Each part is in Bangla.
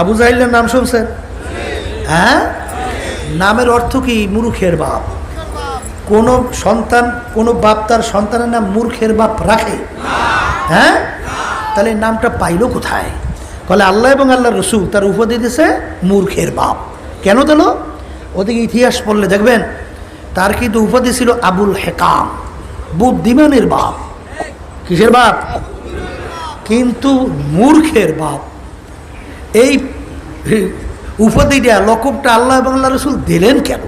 আবু জাহিলের নাম শুনছেন? হ্যাঁ? নামের অর্থ কি? মূর্খের বাপ। কোন সন্তান, কোন বাপ তার সন্তানের নাম মূর্খের বাপ রাখে? হ্যাঁ? তাহলে নামটা পাইলো কোথায়? বলে আল্লাহ এবং আল্লাহ রসুল তার উপাধি দিয়েছে মূর্খের বাপ। কেন দিল? ওদিকে ইতিহাস পড়লে দেখবেন, তার কিন্তু উপাধি ছিল আবুল হেকাম, বুদ্ধিমানের বাপ। কিসের বাপ? কিন্তু মূর্খের বাপ। এই উপাধিটা লকবটা আল্লাহ এবং আল্লাহ রসুল দিলেন কেন?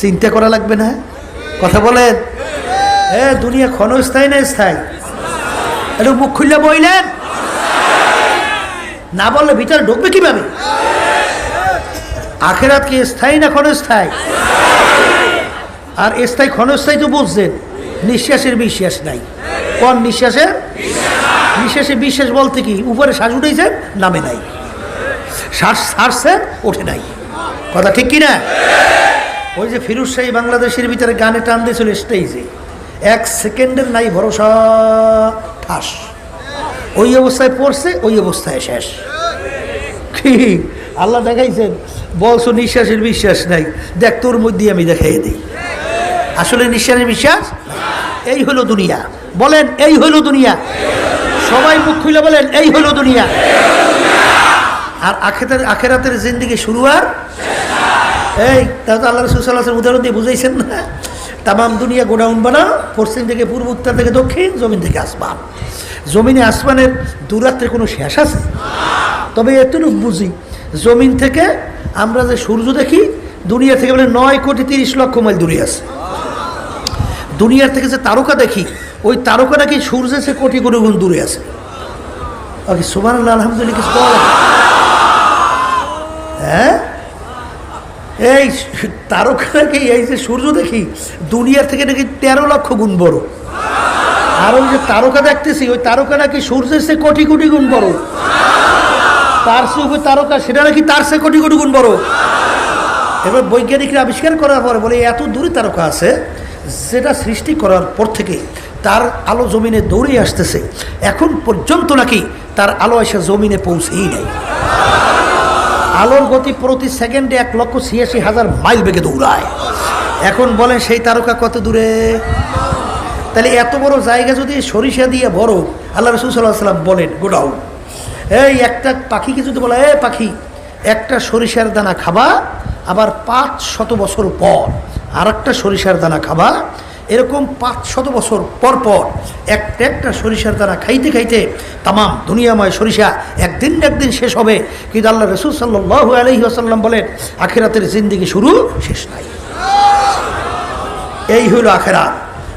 চিন্তা করা লাগবে না? কথা বলেন। এ, দুনিয়া ক্ষণস্থায়ী না স্থায়ী? একটু মুখ খুললে বইলেন? না বললে ভিতরে ঢুকবে কীভাবে? আখেরাত কি স্থায়ী না ক্ষণস্থায়ী? আর স্থায়ী ক্ষণস্থায়ী তো বুঝছেন, নিঃশ্বাসের বিশ্বাস নাই। কোন নিঃশ্বাসের? নিঃশ্বাসে বিশ্বাস বলতে কি, উপরে শ্বাস উঠেছেন নামে নাই। শ্বাস ছাড়ছেন ওঠে নাই। কথা ঠিক কি না ওই যে ফিরুজ শাহী বাংলাদেশের ভিতরে গানে টান দিয়েছিল স্টেজে এক সেকেন্ডের নাই ভরসা ঠাস। ওই অবস্থায় পড়ছে ওই অবস্থায় শেষ। কি? আল্লাহ দেখাইছেন বলছো নিঃশ্বাসের বিশ্বাস নাই। দেখ তোর মধ্যে আমি দেখাই দিই। আসলে নিঃশ্বাসের বিশ্বাস? এই হলো দুনিয়া। বলেন এই হলো দুনিয়া। সবাই মুখ খুলে বলেন এই হলো দুনিয়া। আর আখেরাতের আখেরাতের জিন্দিগি শুরু আর এই তা তো আল্লাহ রসুল্লাহ উদাহরণ দিয়ে বুঝাইছেন না। তামাম দুনিয়া গোডাউন বানাও, পশ্চিম থেকে পূর্ব, উত্তর থেকে দক্ষিণ, জমিন থেকে আসমান। জমিনে আসমানের দূরাত্রের কোনো শেষ আছে? তবে এতটুকু বুঝি, জমিন থেকে আমরা যে সূর্য দেখি, দুনিয়া থেকে বলে নয় কোটি তিরিশ লক্ষ মাইল দূরে আছে। দুনিয়ার থেকে যে তারকা দেখি, ওই তারকা নাকি সূর্যের সে কোটি কোটি গুণ দূরে আছে। ওকে সুমান আলহামদুলিল্লাহ, কিছু? হ্যাঁ? এই তারকা এই যে সূর্য দেখি, দুনিয়ার থেকে নাকি তেরো লক্ষ গুণ বড়। আর ওই যে তারকা দেখতেছি, ওই তারকা নাকি সূর্যের সে কোটি কোটি গুণ বড়। তার সে তারকা, সেটা নাকি তার সে কোটি কোটি গুণ বড়। এবার বৈজ্ঞানিকরা আবিষ্কার করার পরে বলে, এত দূরে তারকা আছে, যেটা সৃষ্টি করার পর থেকে তার আলো জমিনে দৌড়ে আসতেছে। এখন পর্যন্ত নাকি তার আলো এসে জমিনে পৌঁছেই নেই। আলোর গতি প্রতি সেকেন্ডে এক লক্ষ ছিয়াশি হাজার মাইল বেগে দৌড়ায়। এখন বলেন সেই তারকা কত দূরে? তাহলে এত বড় জায়গা যদি সরিষা দিয়ে বড় আল্লাহ রসুল সাল্লাহ সাল্লাম বলেন গোডাউন এই একটা পাখিকে যদি বলে, এ পাখি, একটা সরিষার দানা খাবা, আবার পাঁচ শত বছর পর আর একটা সরিষার দানা খাবা এরকম পাঁচ শত বছর পর পর একটা একটা সরিষার দানা খাইতে খাইতে তামাম দুনিয়াময় সরিষা একদিন একদিন শেষ হবে। কিন্তু আল্লাহ রসুল সাল্লাহ আলহি আসাল্লাম বলেন, আখেরাতের জিন্দিগি শুরু, শেষ নাই। এই হইল আখেরাত।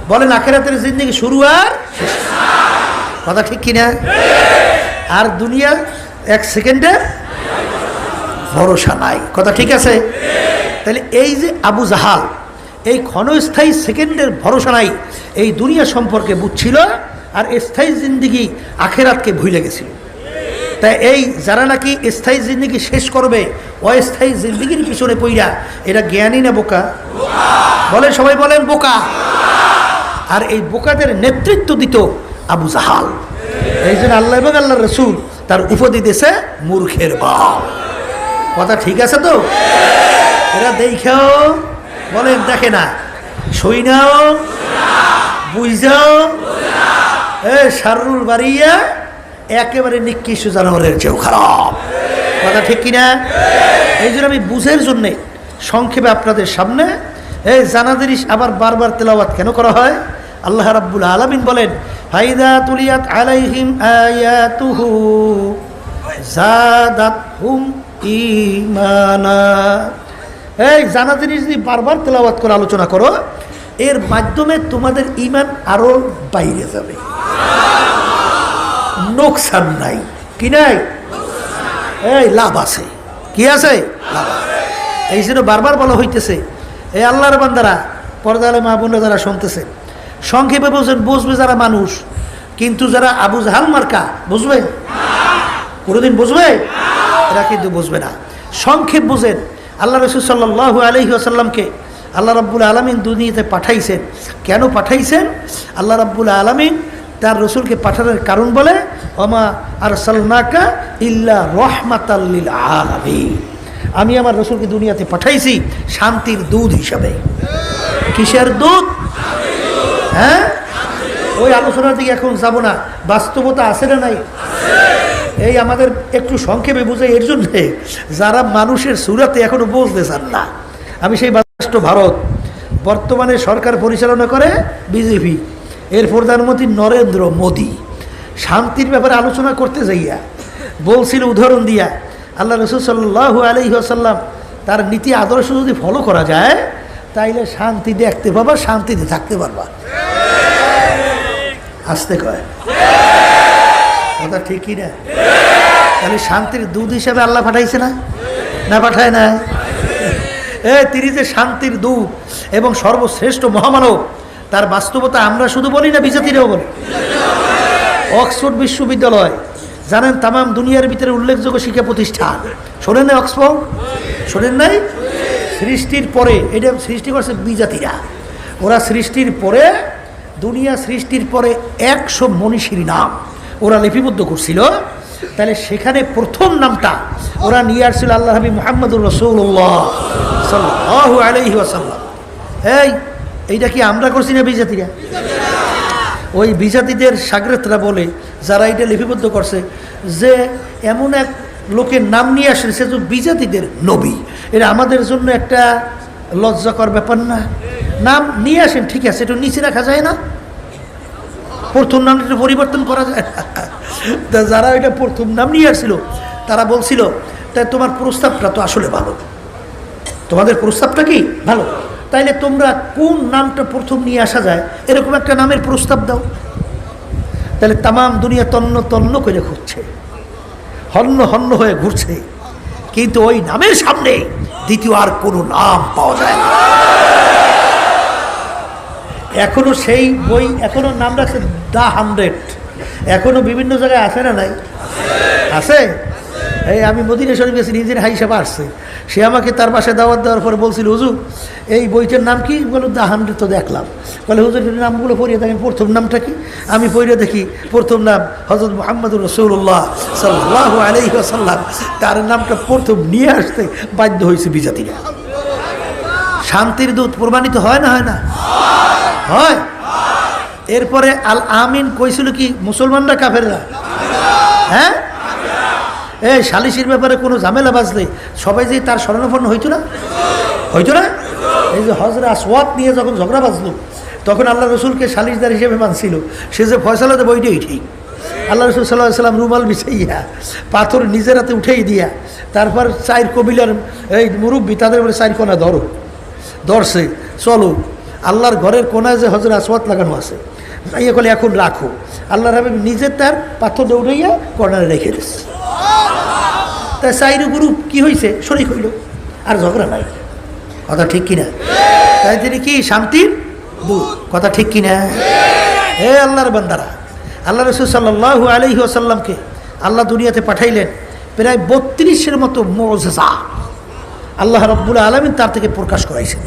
বলেন, আখেরাতের জিন্দিগি শুরু আর কথা ঠিক কিনা? আর দুনিয়া এক সেকেন্ডে ভরসা নাই। কথা ঠিক আছে? তাহলে এই যে আবু জাহাল এই ক্ষণস্থায়ী সেকেন্ডের ভরসা নাই। এই দুনিয়া সম্পর্কে বুঝছিল আর স্থায়ী জিন্দিগি আখেরাতকে ভুলে গেছিল। তাই এই যারা নাকি স্থায়ী জিন্দিগি শেষ করবে, অস্থায়ী জিন্দিগির পিছনে পইরা এটা জ্ঞানী না বোকা? বলে সবাই বলেন, বোকা। আর এই বোকাদের নেতৃত্ব দিত আবু জাহাল। এই জন্য আল্লাহ এবং আল্লাহ রসুল তার উপদি দেশে মূর্খের বাপ। কথা ঠিক আছে তো? এরা দেখেও বলেন, দেখে না। সই নাও বুঝাও এ সারুল বাড়িয়া একেবারে নিকৃষ্ট জানোয়ারের চেয়েও খারাপ। কথা ঠিক কিনা? এই জন্য আমি বুঝের জন্যে সংক্ষেপে আপনাদের সামনে এই জানাদের আবার বারবার তেলাওয়াত কেন করা হয়? আল্লাহ রাব্বুল আলামিন বলেন, ফাইদা তুলিয়াত আলাইহিম আয়াতুহু জাদাতহুম ঈমানা। এই জানা জিনিস যদি বারবার তেলাওয়াত করে আলোচনা করো, এর মাধ্যমে তোমাদের ইমান আরও বাইরে যাবে। নোকসান নাই। কি নাই? এই লাভ আছে। কি আছে। এই জন্য বারবার বলা হইতেছে, এই আল্লাহর বান্দারা, পর্দালে মা বোনরা যারা শুনতেছে, সংক্ষেপে বলছেন, বুঝবে যারা মানুষ, কিন্তু যারা আবু জাহাল মার্কা, বুঝবে? কোনোদিন বুঝবে? এরা কিন্তু বুঝবে না। সংক্ষেপ বুঝেন আল্লাহ রসুল সাল্লাহ আলহি আসাল্লামকে আল্লাহ রাব্বুল আলমিন দুনিয়াতে পাঠাইছেন। কেন পাঠাইছেন? আল্লাহ রাব্বুল আলমিন তার রসুলকে পাঠানোর কারণ বলে অমা আর সালনাকা ইল্লা আলামী আমি আমার রসুলকে দুনিয়াতে পাঠাইছি শান্তির দুধ হিসাবে। কিসের দুধ হ্যাঁ? ওই আলোচনার দিকে এখন যাব না। বাস্তবতা আছে না নাই? এই আমাদের একটু সংক্ষেপে বুঝে এর জন্যে যারা মানুষের সুরাতে এখনও বুঝতে চান না। আমি সেই রাষ্ট্র ভারত, বর্তমানে সরকার পরিচালনা করে বিজেপি, এর প্রধানমন্ত্রী নরেন্দ্র মোদী। শান্তির ব্যাপারে আলোচনা করতে যাইয়া, বলছিল উদাহরণ দিয়া, আল্লাহ রসুল সাল্লাহ আলহি আসাল্লাম তার নীতি আদর্শ যদি ফলো করা যায়, তাইলে শান্তি দেখতে পাবা, শান্তিতে থাকতে পারবা। আসতে কয়। কথা ঠিকই না। তাহলে শান্তির দুধ হিসাবে আল্লাহ পাঠাইছে না? না পাঠায় না এ, তিনি যে শান্তির দূত এবং সর্বশ্রেষ্ঠ মহামানব, তার বাস্তবতা আমরা শুধু বলি না বিজাতিরাও বলি? অক্সফোর্ড বিশ্ববিদ্যালয়, জানেন তামাম দুনিয়ার ভিতরে উল্লেখযোগ্য শিক্ষা প্রতিষ্ঠান। শোনেন না অক্সফোর্ড? শোনেন নাই? সৃষ্টির পরে, এটা সৃষ্টি করছে বিজাতিরা। ওরা সৃষ্টির পরে, দুনিয়া সৃষ্টির পরে একশো মনীষীর নাম। ওরা লিপিবদ্ধ করছিল। তাহলে সেখানে প্রথম নামটা ওরা নিয়ে আসছিল আল্লাহ হাবি মোহাম্মদুর রসৌল্লাহ এই, এইটা কি আমরা করছি না বিজাতিরা? ওই বিজাতিদের সাগরেতরা বলে, যারা এটা লিপিবদ্ধ করছে, যে এমন এক লোকের নাম নিয়ে আসেন সে তো বিজাতিদের নবী। এটা আমাদের জন্য একটা লজ্জাকর ব্যাপার না। নাম নিয়ে আসেন, ঠিক আছে একটু নিচে রাখা যায় না। প্রথম নামটা পরিবর্তন করা যায় তা যারা এটা প্রথম নাম নিয়ে আসছিল, তারা বলছিল তাই তোমার প্রস্তাবটা তো আসলে ভালো। তোমাদের প্রস্তাবটা কি? ভালো। তাইলে তোমরা কোন নামটা প্রথম নিয়ে আসা যায়? এরকম একটা নামের প্রস্তাব দাও। তাহলে তামাম দুনিয়া তন্ন তন্ন করে ঘুরছে। হন্য হন্য হয়ে ঘুরছে। কিন্তু ওই নামের সামনে দ্বিতীয় আর কোনো নাম পাওয়া যায় না। এখনও সেই বই এখনও নাম রাখছে দ্য হান্ড্রেড। এখনও বিভিন্ন জায়গায় আছে না নাই? আছে? এই আমি মদিনা শরীফ গেছি, নিজের হাই হিসাবে আসছে। সে আমাকে তার পাশে দাওয়াত দেওয়ার পরে বলছিল, হুজুর, এই বইটার নাম কি? বলো দ্য হান্ড্রেড তো দেখলাম। বলে, হুজুর নামগুলো পড়িয়ে দেখেন প্রথম নামটা কি? আমি পড়িয়ে দেখি, প্রথম নাম হজরত মোহাম্মদুর রসৌল্লাহ সাল্লাহ আলহি আসাল্লাম তার নামটা প্রথম নিয়ে আসতে বাধ্য হয়েছে বিজাতিরা। শান্তির দূত প্রমাণিত হয় না হয় না? হয়? এরপরে আল আমিন কইছিল কি, মুসলমানরা কাফেররা? হ্যাঁ? এই সালিসির ব্যাপারে কোনো ঝামেলা বাজলে সবাই যে তার স্মরণাপন্ন হইতো না? হইতো না? এই যে হজরা সোয়াত নিয়ে যখন ঝগড়া বাজলো, তখন আল্লাহ রসুলকে সালিশদার হিসেবে মানছিল। সে যে ফয়সালাতে বইটাই ঠিক। আল্লাহ রসুল সাল্লাহ সাল্লাম রুমাল বিছাইয়া, পাথর নিজের হাতে উঠেই দিয়া, তারপর চাইর কবিলার, এই মুরব্বী তাদের বলে চাইর কোনা ধরো। ধরছে, চলো। আল্লাহর ঘরের কোনায় যে হজর আসওয়াত লাগানো আছে। ইয়ে করলে এখন রাখো। আল্লাহর হাবিব নিজের তার পাথর দৌড়াইয়া কর্নারে রেখে দিচ্ছে তাই সাইরু গ্রুপ কি হয়েছে শরিক হইল, আর ঝগড়া নাই। কথা ঠিক কিনা? তাই তিনি কি শান্তির কথা ঠিক কিনা? হে আল্লাহর বান্দারা, আল্লাহ রসুল সাল্লাহ আলহি আসাল্লামকে আল্লাহ দুনিয়াতে পাঠাইলেন প্রায় বত্রিশের মতো মজা আল্লাহ রব্বুল আলমিন তার থেকে প্রকাশ করাইছেন।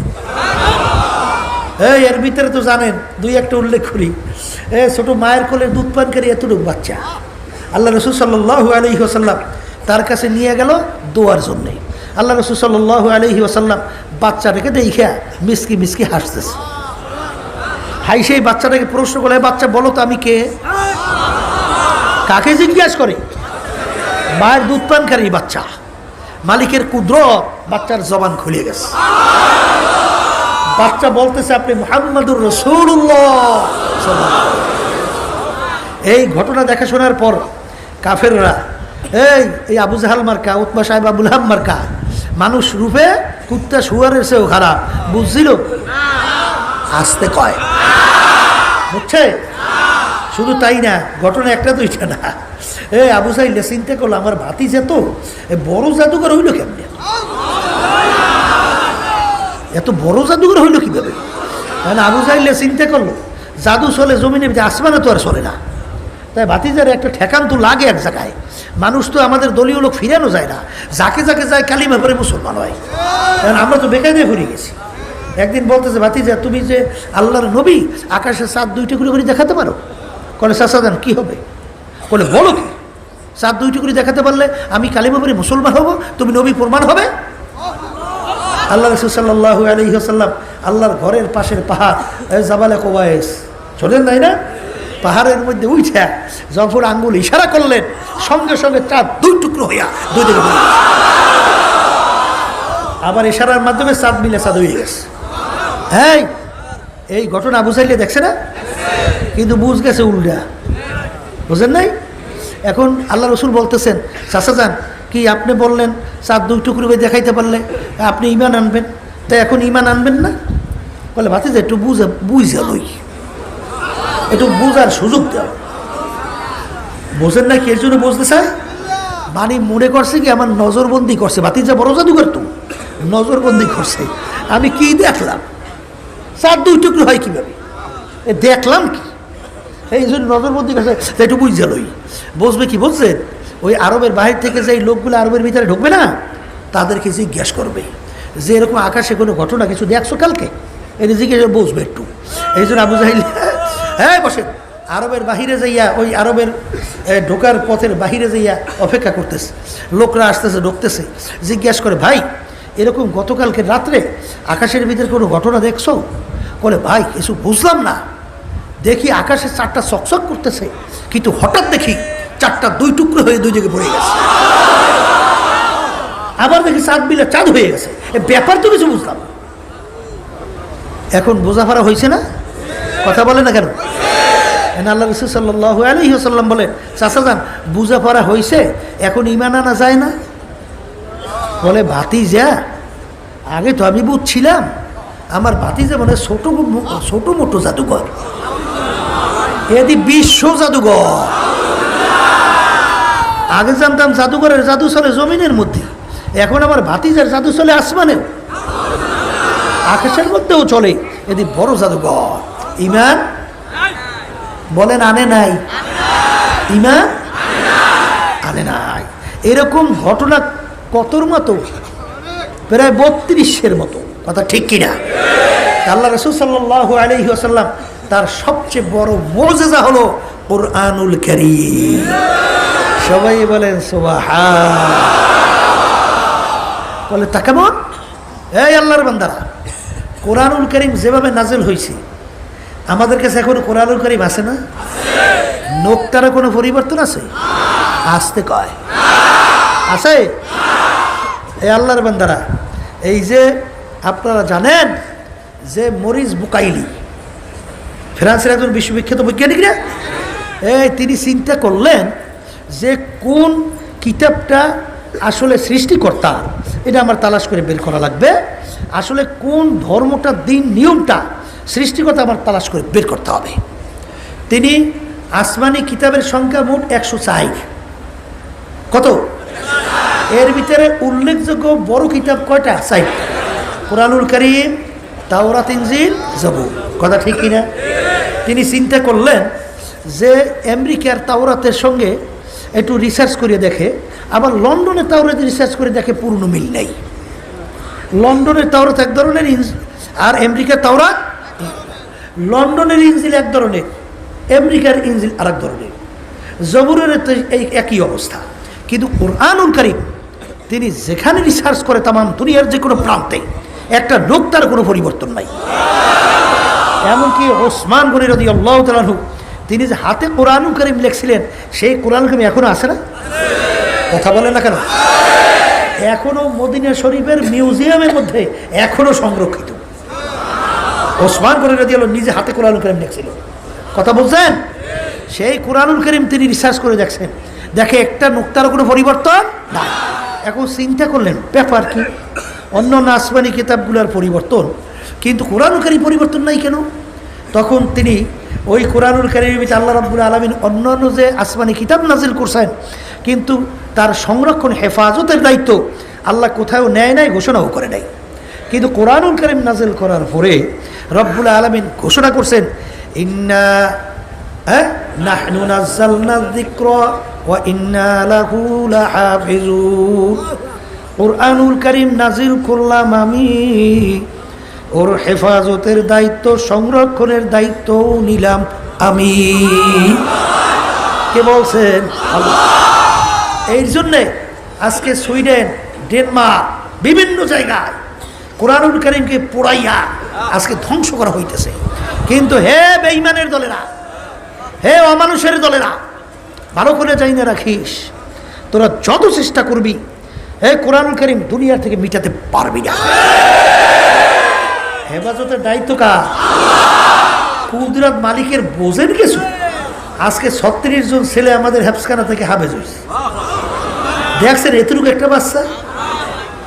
এই, এর ভিতরে তো জানেন, দুই একটা উল্লেখ করি। এ ছোট মায়ের কোলের দুধ পানকারী এতটুকু বাচ্চা। আল্লাহ রসুল সাল্লাহ আলহি আসাল্লাম তার কাছে নিয়ে গেল দোয়ার জন্যে। আল্লাহ রসুল সাল্লাহ আলহি আসাল্লাম বাচ্চাটাকে দেখে মিসকি মিসকি হাসতেছে। হাই সেই বাচ্চাটাকে প্রশ্ন করে বাচ্চা, বলো তো আমি কে? কাকে জিজ্ঞাসা করে? মায়ের দুধ পানকারী বাচ্চা। মালিকের কুদ্র বাচ্চার জবান খুলে গেছে। বাচ্চা বলতেছে আপনি মোহাম্মদুর রসুল্লাহ এই ঘটনা দেখা শোনার পর কাফেররা, এই এই আবু জাহাল মার্কা উৎমা সাহেব আবুল হাম মার্কা, মানুষ রূপে কুত্তা শুয়ারের সেও খারাপ, বুঝছিল? আসতে কয়। বুঝছে? শুধু তাই না, ঘটনা একটা দুইটা না। এ, আবু সাইলে চিন্তা করল আমার ভাতি যেত এ বড় জাদুঘর হইল কেমনে? এত বড় জাদুঘর হইল কীভাবে? মানে আবু সাইলে চিন্তা করল, জাদু চলে, জমিনে আসমানে তো আর চলে না। তাই ভাতিজার একটা ঠেকান তো লাগে এক জায়গায়। মানুষ তো আমাদের দলীয় লোক ফিরানো যায় না। যাকে যাকে যায় কালিমা করে মুসলমান হয়। কারণ আমরা তো বেকায়দায় ঘুরে গেছি। একদিন বলতেছে, ভাতিজা, তুমি যে আল্লাহর নবী, আকাশে সাত দুইটা করে করে দেখাতে পারো? কলে যান কী হবে? বলে বলো কি? চার দুই টুকরি দেখাতে পারলে আমি কালিমাপুরি মুসলমান হব? তুমি নবী প্রমাণ হবে? আল্লাহ রসুল সাল্লাহ আল্লাহর ঘরের পাশের পাহাড় জাবালে কোবায়েস চলেন তাই না? পাহাড়ের মধ্যে উঠে যখন আঙ্গুল ইশারা করলেন, সঙ্গে সঙ্গে চাঁদ দুই টুকরো হইয়া দুই দিকে আবার ইশারার মাধ্যমে চাঁদ মিলে চাঁদ হয়ে গেছে। হ্যাঁ এই ঘটনা বুঝাইলে দেখছে না? কিন্তু বুঝ গেছে উল্টা। বুঝেন নাই? এখন আল্লাহ রসুল বলতেছেন, চাচা যান কি আপনি বললেন চাঁদ দুই টুকরো করে দেখাইতে পারলে আপনি ইমান আনবেন? তাই এখন ইমান আনবেন না? বলে ভাতে যে একটু বুঝে বুঝে লই। একটু বুঝার সুযোগ দেও। বোঝেন না কি? জন্য বুঝতে চায়? মানে মনে করছে কি, আমার নজরবন্দি করছে। বাতিজা বড় জাদুঘর তো। নজরবন্দি করছে। আমি কি দেখলাম? চার দুই টুকরো হয় কীভাবে? দেখলাম কি? এই জন্য নজরবন্দি করছে। তা একটু বুঝে লই। বুঝবে কি? বুঝছেন? ওই আরবের বাহির থেকে যে লোকগুলো আরবের ভিতরে ঢুকবে না, তাদেরকে জিজ্ঞেস করবে। যে এরকম আকাশে কোনো ঘটনা কিছু দেখছ কালকে? এটা জিজ্ঞেস বুঝবে একটু। এই জন্য আবু জাহিল হ্যাঁ বসে আরবের বাহিরে যাইয়া, ওই আরবের ঢোকার পথের বাহিরে যাইয়া অপেক্ষা করতেছে। লোকরা আসতেছে, ঢুকতেছে। জিজ্ঞেস করে, ভাই, এরকম গতকালকে রাত্রে আকাশের ভিতরে কোনো ঘটনা দেখছ? বলে, ভাই, কিছু বুঝলাম না। দেখি আকাশে চারটা চকচক করতেছে, কিন্তু হঠাৎ দেখি চারটা দুই টুকরো হয়ে দুই জায়গায় পড়ে গেছে। আবার দেখি চাঁদ বিলে চাঁদ হয়ে গেছে। ব্যাপার তো কিছু বুঝলাম। এখন বোঝাফারা হয়েছে না? কথা বলে না কেন? আল্লাহ রসুল সাল্লাহ বলে, চাচা যান বুঝাফারা হয়েছে এখন ইমান আনা যায় না? বলে ভাতি যা আগে তো আমি বুঝছিলাম, আমার ভাতিজা মানে ছোট ছোট মোটো জাদুঘর। এদি বিশ্ব জাদুঘর। আগে জানতাম জাদুঘরের জাদু চলে জমিনের মধ্যে। এখন আমার ভাতিজার জাদু চলে আসমানেও। আকাশের মধ্যেও চলে এদি বড় জাদুঘর। ইমান? বলেন, আনে নাই। ইমান? আনে নাই। এরকম ঘটনা কতর মতো? প্রায় বত্রিশের মতো। কথা ঠিক কিনা? আল্লাহ রসুল সাল্লাহ আলহি আসাল্লাম তার সবচেয়ে বড় মজেজা হলো কোরআনুল করিম। সবাই বলেন বলে, তা কেমন? এই আল্লাহর বান্দারা কোরআনুল করিম যেভাবে নাজেল হয়েছে আমাদের কাছে এখন কোরআনুল করিম আছে না? নোকটারও কোনো পরিবর্তন আছে? আসতে কয়। আছে? এই আল্লাহর বান্দারা, এই যে আপনারা জানেন যে মরিস বুকাইলি, ফ্রান্সের একজন বিশ্ববিখ্যাত বৈজ্ঞানিক না? এই, তিনি চিন্তা করলেন যে কোন কিতাবটা আসলে সৃষ্টিকর্তা, এটা আমার তালাশ করে বের করা লাগবে। আসলে কোন ধর্মটা, দিন নিয়মটা সৃষ্টিকর্তা আমার তালাশ করে বের করতে হবে। তিনি আসমানি কিতাবের সংখ্যা মোট একশো চাই কত? এর ভিতরে উল্লেখযোগ্য বড় কিতাব কয়টা? চারটা কোরআনুল করিম, তাওরাত ইনজিল, জবুর। কথা ঠিক কিনা? তিনি চিন্তা করলেন যে আমেরিকার তাওরাতের সঙ্গে একটু রিসার্চ করে দেখে। আবার লন্ডনের তাওরাত রিসার্চ করে দেখে পূর্ণ মিল নেই। লন্ডনের তাওরাত এক ধরনের আর আমেরিকার তাওরাত লন্ডনের ইঞ্জিল এক ধরনের, আমেরিকার ইঞ্জিল আর এক ধরনের। জবুরের এই একই অবস্থা। কিন্তু কোরআনুল তিনি যেখানে রিসার্চ করে তাম দুনিয়ার যে কোনো প্রান্তে, একটা লোক তার কোনো পরিবর্তন নাই। এমনকি ওসমান গনি রদি আল্লাহ তালু তিনি যে হাতে কোরআন করিম লেখছিলেন, সেই কোরআন করিম এখনও আছে না? কথা বলেন না কেন? এখনও মদিনা শরীফের মিউজিয়ামের মধ্যে এখনও সংরক্ষিত। ওসমান গনি রদি আল্লাহ নিজে হাতে কোরআনুল করিম লেখছিল। কথা বলছেন সেই কোরআনুল করিম তিনি রিসার্চ করে দেখছেন। দেখে একটা নোক্তারও কোনো পরিবর্তন না এখন চিন্তা করলেন, ব্যাপার কি? অন্য আসমানি কিতাবগুলোর পরিবর্তন। কিন্তু কোরআনুল কারিম পরিবর্তন নাই কেন? তখন তিনি ওই কোরআনুল কারিমের ভিতরে আল্লাহ রাব্বুল আলমিন অন্য অন্য যে আসমানি কিতাব নাজিল করছেন, কিন্তু তার সংরক্ষণ হেফাজতের দায়িত্ব আল্লাহ কোথাও নেয় নাই, ঘোষণাও করে নাই। কিন্তু কোরআনুল কারিম নাজিল করার পরে রব্বুল আলমিন ঘোষণা করছেন, ইন্না হ্যাঁ নাজিল আমি। ওর হেফাজতের দায়িত্ব, সংরক্ষণের দায়িত্বও নিলাম আমি। কে বলছেন? এই জন্যে আজকে সুইডেন, ডেনমার্ক, বিভিন্ন জায়গায় কোরআনুল করিমকে পোড়াইয়া আজকে ধ্বংস করা হইতেছে। কিন্তু হে বেঈমানের দলেরা, হে অমানুষের দলেরা, ভালো করে যাই না রাখিস, তোরা যত চেষ্টা করবি, হে কোরআনুল করিম দুনিয়া থেকে মিটাতে পারবি না। হেফাজতের দায়িত্ব কা কুদরাত মালিকের বোঝেন কিছু? আজকে ছত্রিশ জন ছেলে আমাদের হেফসখানা থেকে হাবেজ হয়েছে। দেখছেন এতটুকু একটা বাচ্চা?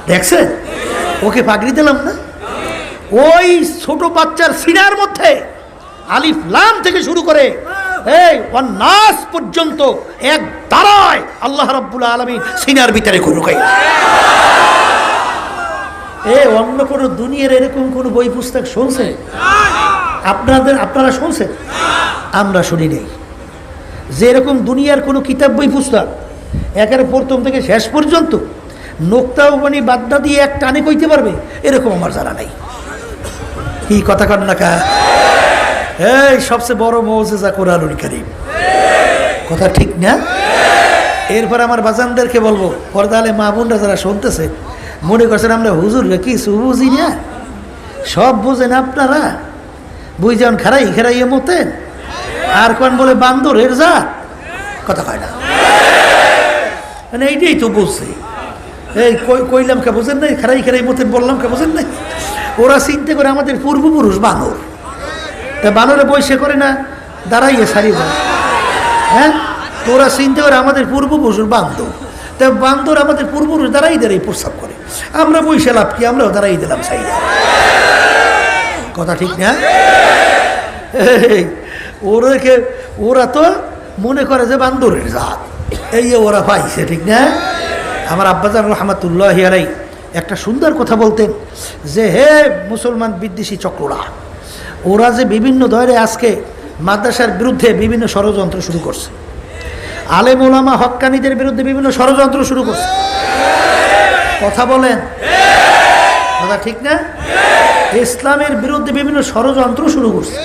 দেখছেন? ওকে পাগড়ি দিলাম না? ওই ছোট বাচ্চার সিনার মধ্যে আলিফ লাম থেকে শুরু করে এই নাস পর্যন্ত এক দাঁড়ায় আল্লাহ রাব্বুল আলমী সিনার ভিতরে ঢুকাই এ, অন্য কোনো দুনিয়ার এরকম কোনো বই পুস্তক শুনছে আপনাদের, আপনারা শুনছেন? আমরা শুনি নেই। যে এরকম দুনিয়ার কোনো কিতাব বই পুস্তক, একের প্রথম থেকে শেষ পর্যন্ত নোক্তা মানে বাদ্দা দিয়ে এক টানে কইতে পারবে, এরকম আমার জানা নাই। কি কথা কন না কা? এই, সবচেয়ে বড় মৌজেজা কোরআনুল করিম। কথা ঠিক না? এরপর আমার বাজানদেরকে বলব, পর্দালে মা যারা শুনতেছে মনে করছেন আমরা হুজুর কিছু বুঝি না? সব বুঝেন আপনারা। বুঝছেন খেরাই খেরাইয়ে মতেন। আর কোন বলে বান্দরের যা কথা কয় না। মানে এইটাই তো বুঝছে। এই কই- কইলাম কে বোঝেন নাই? খেরাই খেরাই মতেন বললাম কে বোঝেন নাই? ওরা চিন্তা করে আমাদের পূর্বপুরুষ বানর। তা বানরে বৈশে করে না, দাঁড়াইয়ে সারি হ্যাঁ? তো ওরা চিন্তা করে আমাদের পূর্বপুরুষ বান্দর। তা বান্দর আমাদের পূর্বপুরুষ দাঁড়াই দাঁড়াই প্রস্তাব করে। আমরা বৈশে লাভ কি? আমরাও দাঁড়াই দিলাম সাইডে কথা ঠিক না? ওরাকে ওরা তো মনে করে যে বান্দরের জাত। এই ওরা পাইছে, ঠিক না? আমার আব্বাজান রহমাতুল্লাহ আলাই একটা সুন্দর কথা বলতেন যে, হে মুসলমান বিদ্বেষী চক্ররা, ওরা যে বিভিন্ন দরে আজকে মাদ্রাসার বিরুদ্ধে বিভিন্ন ষড়যন্ত্র শুরু করছে। আলেম ওলামা হক্কানিদের বিরুদ্ধে বিভিন্ন ষড়যন্ত্র শুরু করছে। কথা বলেন। কথা ঠিক না? ইসলামের বিরুদ্ধে বিভিন্ন ষড়যন্ত্র শুরু করছে।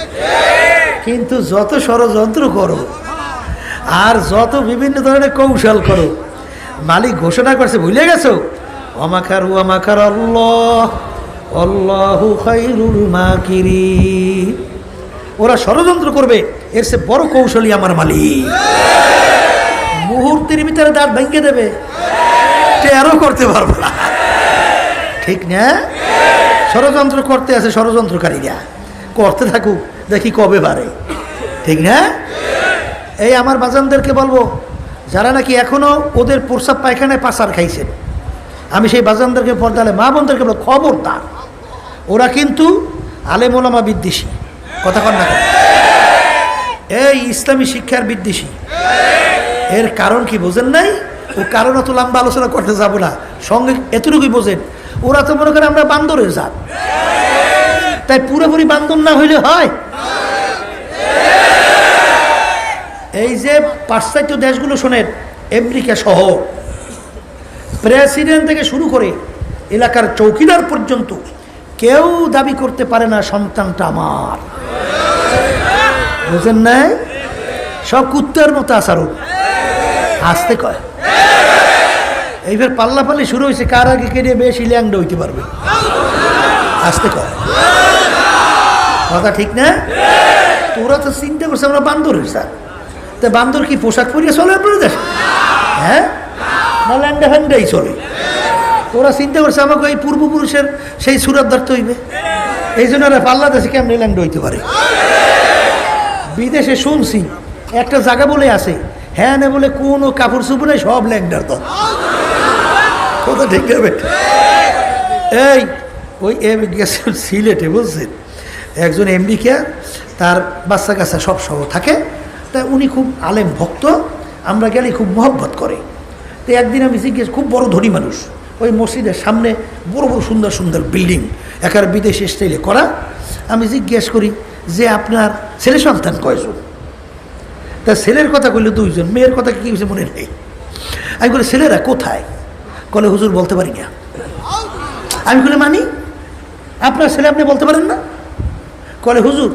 কিন্তু যত ষড়যন্ত্র করো, আর যত বিভিন্ন ধরনের কৌশল করো, মালিক ঘোষণা করছে, ভুলে গেছো? অমাকার আল্লাহু খাইরুল মাকিরিন। ওরা ষড়যন্ত্র করবে, এর সে বড় কৌশলী আমার মালিক। মুহূর্তের ভিতরে দাঁত ভেঙে দেবে। টেরও করতে পারব না? ঠিক না? ষড়যন্ত্র করতে আছে ষড়যন্ত্রকারীরা। করতে থাকুক, দেখি কবে বাড়ে ঠিক না? এই আমার বাজানদেরকে বলব, যারা নাকি এখনও ওদের প্রসাব পায়খানায় পাচার খাইছেন আমি সেই বাজানদেরকে পর্দালে মা বোনদেরকে বলব, খবরদার। ওরা কিন্তু আলেমোলামা বিদ্বেষী। কথা কন না এই ইসলামী শিক্ষার বিদ্বেষী। এর কারণ কি বোঝেন নাই? ও কারণ অত লম্বা আলোচনা করতে যাব না। সঙ্গে এতটুকুই বোঝেন, ওরা তো মনে করে আমরা বান্দরের জাত। তাই পুরোপুরি বান্দর না হইলে হয়? এই যে পাশ্চাত্য দেশগুলো শোনেন, আমেরিকা সহ প্রেসিডেন্ট থেকে শুরু করে এলাকার চৌকিদার পর্যন্ত কেউ দাবি করতে পারে না, সন্তানটা আমার। বুঝেন নাই? সব কুত্তার মতো আসারও আসতে কয়। এইবার পাল্লাপাল্লি শুরু হয়েছে, কার আগে কেটে বেশি ল্যাংডা হইতে পারবে? আসতে কয়। কথা ঠিক না? তোরা তো চিন্তা করছে আমরা বান্দরের স্যার। তা বান্দর কি পোশাক পরিয়ে চলে আপনার দেশে? হ্যাঁ? না ল্যান্ডা ফ্যান্ডাই চলে? তোরা চিন্তা করছে আমাকে এই পূর্বপুরুষের সেই সুরাত ধরতে হইবে? এই জন্য এরা পাল্লা দেশে কেমনি ল্যাংডা হইতে পারে? বিদেশে শুনছি, একটা জায়গা বলে আছে হ্যাঁ না বলে কোনো কাপড় চুপড় সব ল্যাংডার দল। কথা ঠিক যাবে এই, ওই এম গেছে সিলেটে বুঝছেন? একজন আমেরিকা তার বাচ্চা কাচ্চা সব সহ থাকে। তা উনি খুব আলেম ভক্ত, আমরা গেলে খুব মহব্বত করে। তো একদিন আমি জিজ্ঞেস, খুব বড় ধনী মানুষ। ওই মসজিদের সামনে বড় বড় সুন্দর সুন্দর বিল্ডিং একার বিদেশি স্টাইলে করা। আমি জিজ্ঞেস করি, যে আপনার ছেলে সন্তান কয়জন? তা ছেলের কথা কইলে দুইজন, মেয়ের কথা কি কিছু মনে নেই। আমি বলি, ছেলেরা কোথায়? কলে হুজুর, বলতে পারি না। আমি বলে, মানি, আপনার ছেলে আপনি বলতে পারেন না? কলে হুজুর